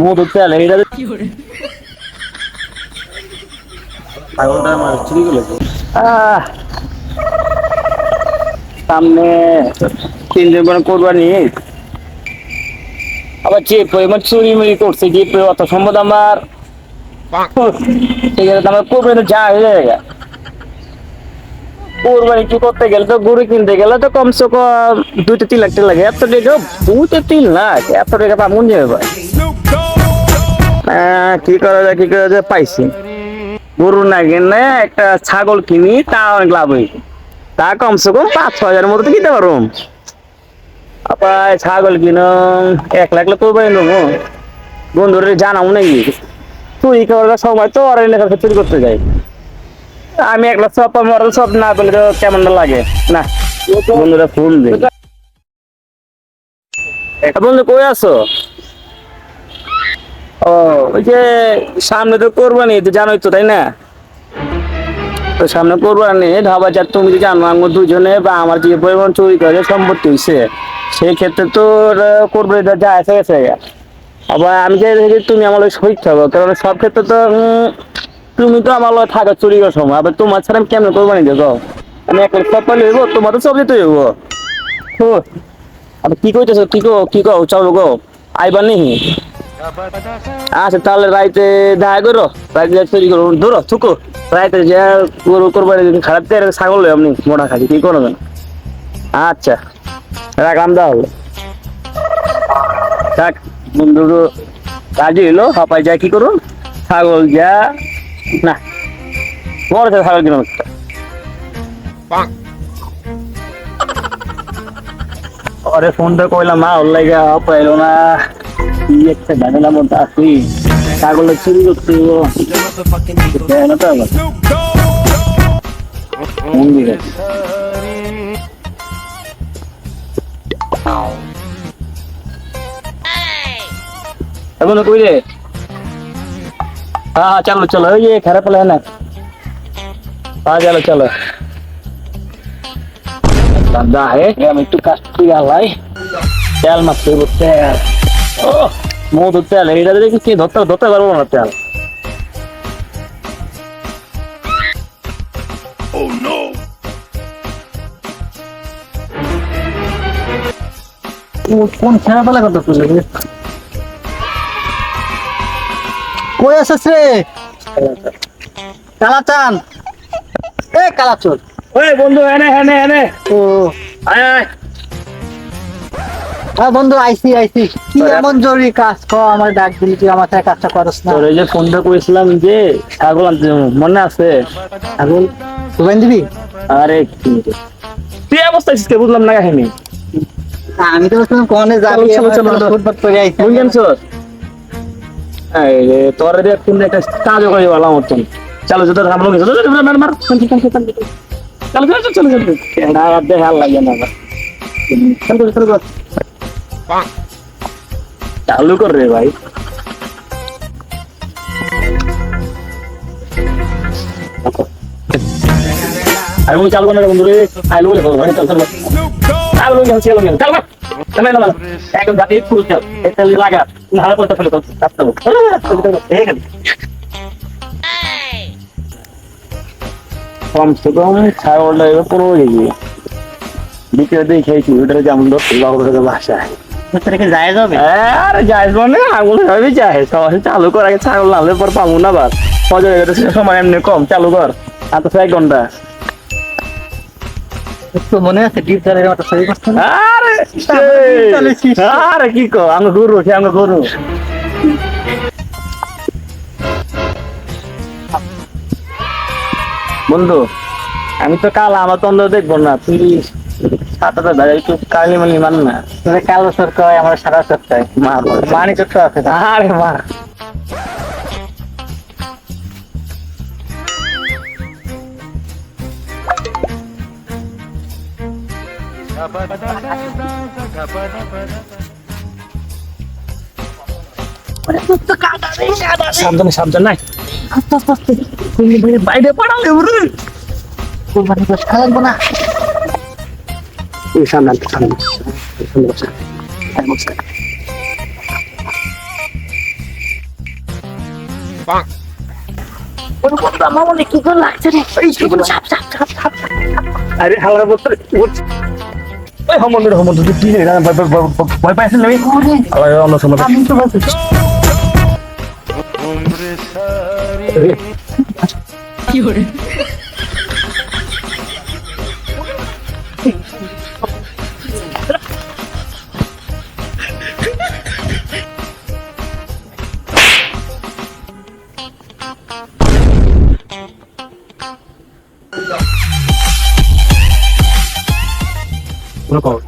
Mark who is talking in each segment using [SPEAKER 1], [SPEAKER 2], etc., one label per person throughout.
[SPEAKER 1] মধু তেল এটা সামনে তিন দিন পরে কোরবানি। আবার যে পরিমাণ চুরি মুড়ি করছে যে অত সম্পদ আমার। ঠিক আছে আমার কোরবানি যা হয়ে যায় কোরবানি কি করতে গেলে তো গরু কিনতে গেলে তো কমসে কম দুইটা তিন লাখ টাকা লাগে। এত টাকা দুইটা তিন লাখ? এত টাকা পাবো যাবে ভাই? আহ, কি করা যায় কি করা যায় পাইছি। গরু না কিনে একটা ছাগল কিনি তা অনেক লাভ হয়েছে। তা কমসে কম পাঁচ ছ হাজারের মতো কিনতে পারো আবার ছাগল কিনো এক লাখ লাখ করবে নেব। বন্ধুরে জানাও নাকি? চুরি করার সময় তো ওরা লেখা চুরি করতে যাই। আমি একলা সব আমার সব না পেলে তো কেমন লাগে? না, বন্ধুরা ফোন দে বন্ধু, কই আছো? ও, ওই যে সামনে তো কোরবানি, তো জানোই তো, তাই না? তো সামনে কোরবানি ধাবা যার তুমি জানো আমার দুজনে বা আমার যে পরিমাণ চুরি করে সম্পত্তি হয়েছে সেই ক্ষেত্রে তো কোরবানি যা আছে, গেছে আবার আমি চাই যে তুমি আমার শহীদ থাকো, কারণ সব ক্ষেত্রে তো তুমি তো আমার লগে থাকো চুরি সময়, আবার তোমার ছাড়া আমি কেমন কোরবানি দেবো আমি এক সব হইব তোমার তো সব দিতে হইব। তো আবার কি কইতেছো? কি কো কি কো চলো গো। আইবার নি আচ্ছা তাহলে রাইতে দেখা করো। রাইতে চুরি করো। ধরো, থুকো। রাইতে যে কোরবানি খারাপ দিয়ে ছাগল আপনি মোটা খাচ্ছি কি করবেন আচ্ছা রাখলাম তাহলে। থাক বন্ধুর কাজে এলো হাপাই যায় কি করুন ছাগল যা। না। বড় ছে ছাগল কিনুন আরে ফোনটা কইলাম মা ওর লাগে পাইলো না। কি একটা ঝামেলার মধ্যে আছি। ছাগলের চুরি করতে হইবো। তো আবার? ফোন দিলে। এখন কই রে? हाँ हाँ चलो चलो ये खराब है ना हाँ चलो चलो দাদা হে আমি একটু কাজ করে আলাই তেল মারতে হইব তেল ও মধু তেল এইটা দেখি কি ধরতে ধরতে পারবো না তেল ও কোন খেলা পেলা কথা
[SPEAKER 2] কই আছিস রে? কালাচান। এ কালাচোর।
[SPEAKER 1] ওই বন্ধু এনে এনে এনে।
[SPEAKER 2] ও।
[SPEAKER 1] আয় আয়।
[SPEAKER 2] হ্যাঁ বন্ধু আইসি আইসি কি এমন জরুরি কাজ? ক আমার ডাক দিলি তুই আমার সাথে কাজটা করস না।
[SPEAKER 1] তোর এই যে ফোনটা করেছিলাম যে ছাগল আনতে মনে আছে?
[SPEAKER 2] ছাগল? সুবেন দিবি?
[SPEAKER 1] আরে কি তুই অবস্থা আছিস কে? বুঝলাম না কাহিনী।
[SPEAKER 2] আমি তো বলছিলাম কোনে যাবি। ফুটবল করে আইসি
[SPEAKER 1] বুঝ গেছো এই রে তোর যে ফোন একটা কাজ করে বলা মতন। চলো, যত হামলো গেছে মার মার চলো চলো চলো চলো কেডা দে হাল লাগে না চলো চলো চলো, চালু। কর রে ভাই। আরে মুই চালু করে বন্ধু রে। আইলো বলে চল চল চল চল চল একদম জাতি ফুল এটা লাগা না করতে ফেলে তো কাটতে হবে এই গেল কমসে কম ছাগলটা এবার পনেরো কেজি দ্বিতীয় দিয়ে খেয়েছি। ওটারে যেমন ধরতে বাসায়
[SPEAKER 2] তোকে যায় যাবে
[SPEAKER 1] আরে যাইস মানে আঙুল সবই যায় সবাই চালু কর। আগে ছাগল নামলে পর পাবো না বার মজা গেছে সময় এমনি কম। চালু কর। আর তো এক ঘণ্টা।
[SPEAKER 2] তো মনে আছে ডিপ জালের মতো সই করছ না
[SPEAKER 1] আরে কি কো গরু সে গরু বন্ধু আমি তো কাল আমার তো দেখব না তুমি সাতটা দাদা একটু কালি মালি মান না।
[SPEAKER 2] তুমি কালো সরকার আমার সারা
[SPEAKER 1] সরকার
[SPEAKER 2] মানি চোখ আছে।
[SPEAKER 1] আরে মা সাবধানে সাবধান নাই আস্তে আস্তে আস্তে বাইরে পড়ালে। হ্যাঁ, আরে হালার বলতে ওই হমন্দ হমন্দ তুই কি রে ভয় পাইছিস না
[SPEAKER 2] ওরে
[SPEAKER 1] আবার অন্য সময়
[SPEAKER 2] আমি তো বলছি Oh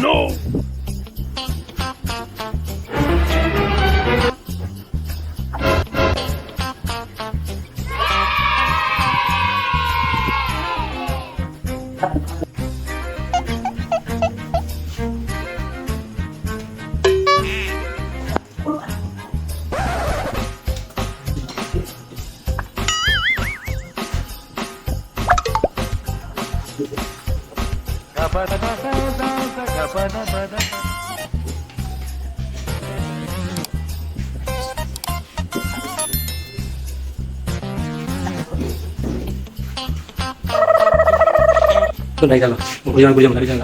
[SPEAKER 2] no!
[SPEAKER 3] কোথায় গেল বুঝলাম বুঝলাম বুঝলাম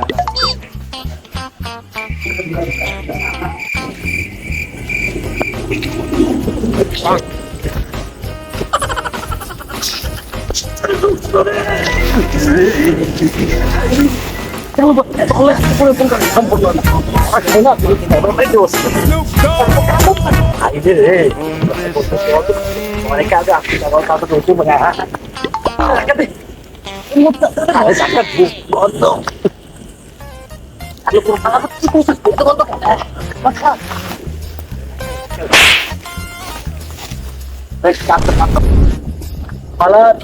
[SPEAKER 1] পালার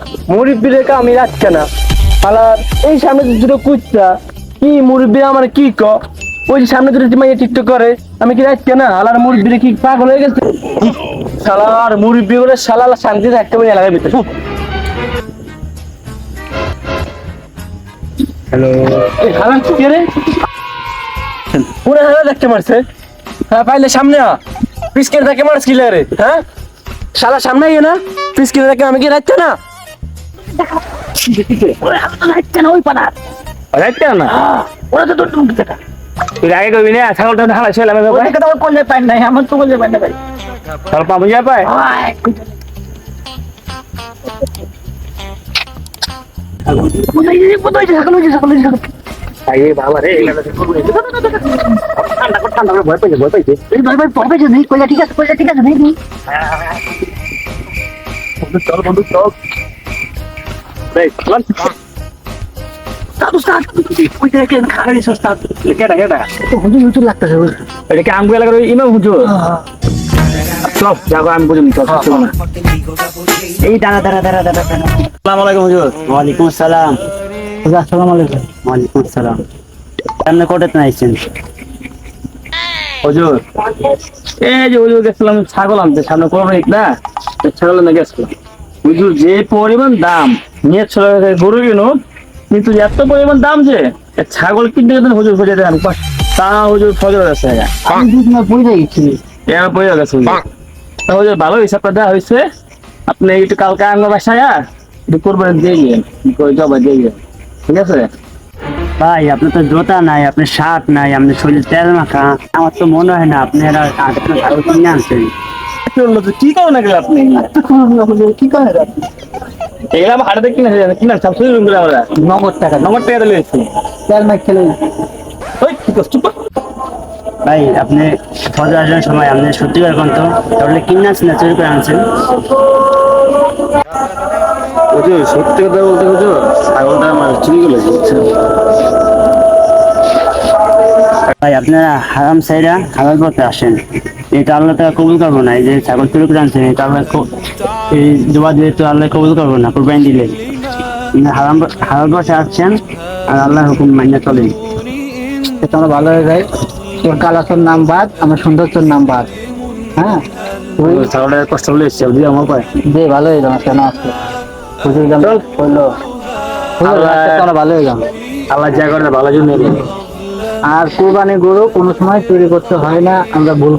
[SPEAKER 1] আমি রাখছে না। পালার, এই সামনে দুটো কুচটা কি মুরব্বী আমার কি ক? ওই যে সামনে দুটো মাইয়া টিকটক করে, আমি কি রাখছে না? আলার মুরব্বী কি পাগল হয়ে গেছে? শালার মুরব্বী করে শালা শান্তি থাকতে পারি এলাকার ভিতরে। হ্যালো হালান কে রে? পুরো হালা দেখতে মারছে। হ্যাঁ পাইলে সামনে আ পিসকে দেখে মারছ কি রে হ্যাঁ? শালা সামনে আইয়ে না। পিসকে দেখে আমি কি রাখছে না?
[SPEAKER 2] ওরে আমি তো লাগছে না? ওই পানার
[SPEAKER 1] রাখছে না
[SPEAKER 2] ওরা তো তুমি দেখা
[SPEAKER 1] তুই আগে কবি না? ছাগলটা হালা ছেলে আমি
[SPEAKER 2] কথা করলে পাই নাই? আমার তো করলে পাই না ভাই।
[SPEAKER 1] ছাগল পাবো যা পায় চল চল না
[SPEAKER 2] এই দাঁড়া দাঁড়া দাঁড়া দাঁড়া দাঁড়া।
[SPEAKER 1] আসসালামু আলাইকুম হুজুর।
[SPEAKER 2] ওয়ালাইকুম আসসালাম। হুজুর আসসালামু আলাইকুম। ওয়ালাইকুম আসসালাম। আপনি কোটে
[SPEAKER 1] হুজুর এই যে হুজুর গেছিলাম ছাগল আনতে। সামনে কোরবান ঈদ না? ছাগল আনতে গেছিলাম হুজুর যে পরিমাণ দাম গরু কিনো কিন্তু এত পরিমাণ দাম যে ছাগল কিনতে গেলে হুজুর খুঁজে দেন। তা হুজুর ফজর গেছে
[SPEAKER 2] আমি পড়ে গেছি।
[SPEAKER 1] এবার পড়ে গেছে। হুজুর তা হুজুর ভালো হিসাবটা দেওয়া হয়েছে। আপনি একটু কালকে আঙ্গ বাসায় একটু কোরবানি দিয়ে গিয়ে জবা দিয়ে গিয়ে। ঠিক আছে?
[SPEAKER 2] ভাই আপনার তো জোতা নাই আপনার শার্ট নাই আপনার শরীর তেল মাখা। আমার তো মনে হয় না আপনি এরা আপনার ভালো কিনে আনছেন।
[SPEAKER 1] কি করো আপনি?
[SPEAKER 2] কি করে
[SPEAKER 1] এগুলো আমার হাটে কিনা কিনা সব শুরু করে আমরা।
[SPEAKER 2] নগদ টাকা।
[SPEAKER 1] নম্বর টাকা দিলে
[SPEAKER 2] তেল মাখ খেলে
[SPEAKER 1] ওই কি করছ?
[SPEAKER 2] ভাই আপনি ফজর আসার সময় আপনি সত্যি করে কোন তো তাহলে কিনে আনছেন না চুরি করে আনছেন?
[SPEAKER 1] হুজুর সত্যি কথা বলতে হুজুর ছাগলটা আমার চুরি করে বুঝছেন
[SPEAKER 2] ভাই আপনারা হারাম সাইরা হালাল পথে আসেন। এটা আল্লাহ তারা কবুল করব না। এই যে ছাগল চুরি করে আনছেন এটা আল্লাহ এই জোয়া দিলে তো আল্লাহ কবুল করব না কোরবানি দিলে। আপনি হারাম পথে আসছেন আর আল্লাহর হুকুম মান্য চলেন। এটা আমরা ভালো হয়ে যায় তোর কালাচর নাম বাদ আমার সৌন্দর্যের নাম বাদ হ্যাঁ?
[SPEAKER 1] ওই ছাগলটা কষ্ট হলে এসছে আমার পায়
[SPEAKER 2] যে ভালো হয়ে যাবে কেন আসবে? হুজুর গান ভালো হয়ে
[SPEAKER 1] আল্লাহ যা করে ভালো জন্য
[SPEAKER 4] আর কোরবানি গরু কোনো সময় চুরি করতে হয় না আমরা ভুল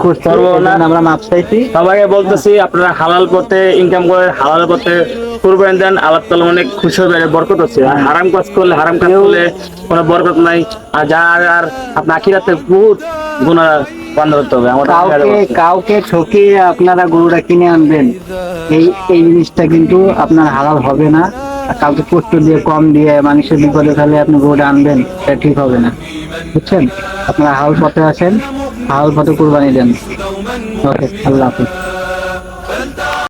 [SPEAKER 1] না।
[SPEAKER 4] আমরা মাপ চাইছি।
[SPEAKER 1] সবাইকে বলতেছি আপনারা হালাল পথে ইনকাম করে হালাল পথে কুরবানি দেন আল্লাহ তাআলা অনেক খুশি হবে বরকত আছে। আর হারাম কাজ করলে হারাম কাজ করলে কোনো বরকত নাই। আর যার আর আপনার আখিরাতে বহুত গুণা বন্ধ করতে হবে আমাদের
[SPEAKER 4] কাউকে কাউকে ঠকিয়ে আপনারা গরুটা কিনে আনবেন এই এই জিনিসটা কিন্তু আপনার হালাল হবে না। আর কাউকে কষ্ট দিয়ে কম দিয়ে মানুষের বিপদে ফেলে আপনি গরুটা আনবেন এটা ঠিক হবে না। বুঝছেন? আপনারা হাল পথে আছেন হাল পথে কোরবানি দেন। ওকে আল্লাহ হাফিজ।